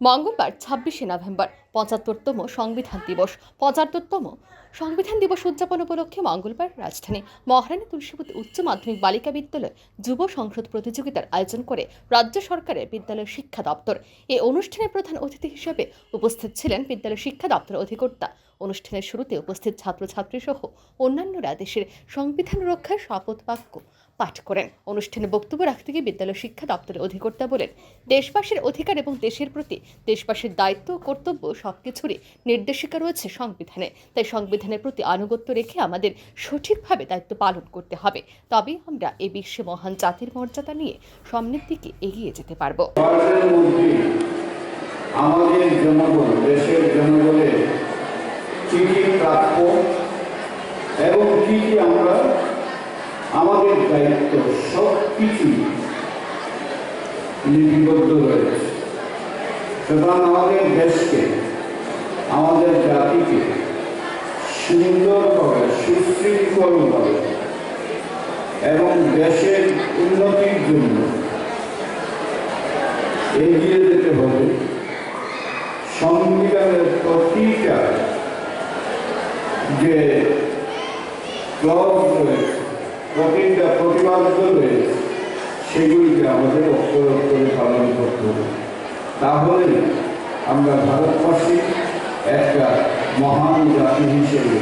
মঙ্গলবার ছাব্বিশে নভেম্বর, পঁচাত্তরতম সংবিধান দিবস। পঁচাত্তরতম সংবিধান দিবস উদযাপন উপলক্ষে মঙ্গলবার রাজধানী মহারানী তুলসীবতী উচ্চ মাধ্যমিক বালিকা বিদ্যালয় যুব সংসদ প্রতিযোগিতার আয়োজন করে রাজ্য সরকারের বিদ্যালয় শিক্ষা দপ্তর। এই অনুষ্ঠানে প্রধান অতিথি হিসেবে উপস্থিত ছিলেন বিদ্যালয় শিক্ষা দপ্তরের অধিকর্তা। অনুষ্ঠানের শুরুতে উপস্থিত ছাত্রছাত্রী সহ অন্যান্যরা দেশের সংবিধান রক্ষার শপথ বাক্য পাঠ করেন। অনুষ্ঠানে বক্তব্য রাখতে গিয়ে বিদ্যালয় শিক্ষা দপ্তরের অধিকর্তা বলেন, দেশবাসীর অধিকার এবং দেশের প্রতি দেশবাসীর দায়িত্ব ও কর্তব্য সবকিছুরই নির্দেশিকা রয়েছে সংবিধানে। তাই সংবিধানের প্রতি আনুগত্য রেখে আমাদের সঠিকভাবে দায়িত্ব পালন করতে হবে। তবেই আমরা এই বিশ্বে মহান জাতির মর্যাদা নিয়ে সামনের দিকে এগিয়ে যেতে পারব। আমাদের জনগণ দেশের জনগণের কি কি প্রাপ্য এবং কি কি আমরা আমাদের দায়িত্ব সব কিছুই লিপিবদ্ধ রয়েছে সুতরাং আমাদের দেশকে, আমাদের জাতিকে সুন্দরভাবে সুশৃঙ্খলভাবে এবং দেশের উন্নতির জন্য এগিয়ে যেতে হবে। সংবিধানের প্রতিটা যে ক্লজ রয়েছে, প্রতিটা প্রতিবাদ্য রয়েছে সেগুলিকে আমাদের অক্ষর অক্ষরে পালন করতে হবে। তাহলে আমরা ভারতবাসী একটা মহান জাতি হিসেবে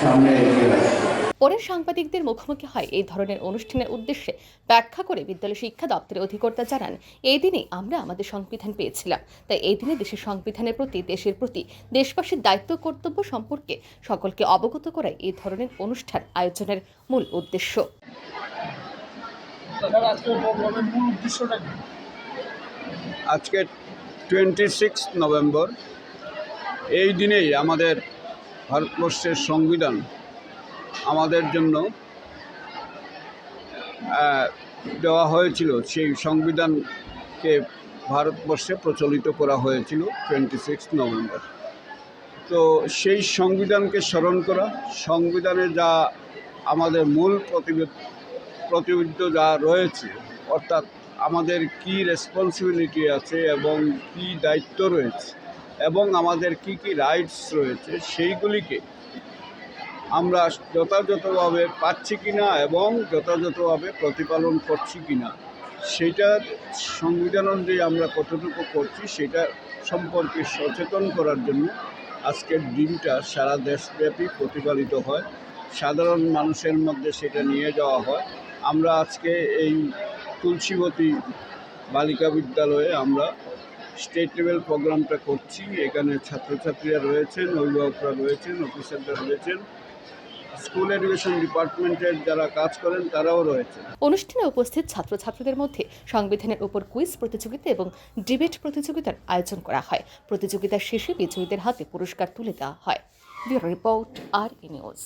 সামনে এগিয়ে আসব পরে সাংবাদিকদের মুখোমুখি হয় এই ধরনের অনুষ্ঠানের উদ্দেশ্যে ব্যাখ্যা করে বিদ্যালয় শিক্ষা দপ্তরের অধিকর্তা জানান, এই দিনেই আমরা আমাদের সংবিধান পেয়েছিলাম। তাই এই দিনে দেশের সংবিধানের প্রতি, দেশের প্রতি, দেশবাসীর দায়িত্ব, কর্তব্য সম্পর্কে সকলকে অবগত করাই এই ধরনের অনুষ্ঠান আয়োজনের মূল উদ্দেশ্য। আজকে টোয়েন্টি সিক্স নভেম্বর। এই দিনেই আমাদের ভারতবর্ষের সংবিধান আমাদের জন্য দেওয়া হয়েছিল। সেই সংবিধানকে ভারতবর্ষে প্রচলিত করা হয়েছিল টোয়েন্টি সিক্স নভেম্বর। তো সেই সংবিধানকে স্মরণ করা, সংবিধানে যা আমাদের মূল প্রতিবেদ প্রতিবিদ্ধ যা রয়েছে, অর্থাৎ আমাদের কি রেসপন্সিবিলিটি আছে এবং কি দায়িত্ব রয়েছে এবং আমাদের কি কি রাইটস রয়েছে, সেইগুলিকে আমরা যথাযথভাবে পাচ্ছি কিনা এবং যথাযথভাবে প্রতিপালন করছি কিনা সেটা সংবিধান অনুযায়ী আমরা কতটুকু করছি সেটা সম্পর্কে সচেতন করার জন্য আজকের দিনটা সারা দেশব্যাপী প্রতিপালিত হয়। সাধারণ মানুষের মধ্যে সেটা নিয়ে যাওয়া হয়। আমরা আজকে এই তুলসীবতী বালিকা বিদ্যালয়ে আমরা স্টেট লেভেল প্রোগ্রামটা করছি। এখানে ছাত্রছাত্রীরা রয়েছেন, অভিভাবকরা রয়েছেন, অফিসাররা রয়েছেন। স্কুল এডুকেশন ডিপার্টমেন্টের যারা কাজ করেন, তারাও রয়েছেন। অনুষ্ঠানে উপস্থিত ছাত্রছাত্রীদের মধ্যে সংবিধানের উপর কুইজ প্রতিযোগিতা এবং ডিবেট প্রতিযোগিতার আয়োজন করা হয়। প্রতিযোগিতার শেষে বিজয়ীদের হাতে পুরস্কার তুলে দেওয়া হয়। ব্যুরো রিপোর্ট আর নিউজ।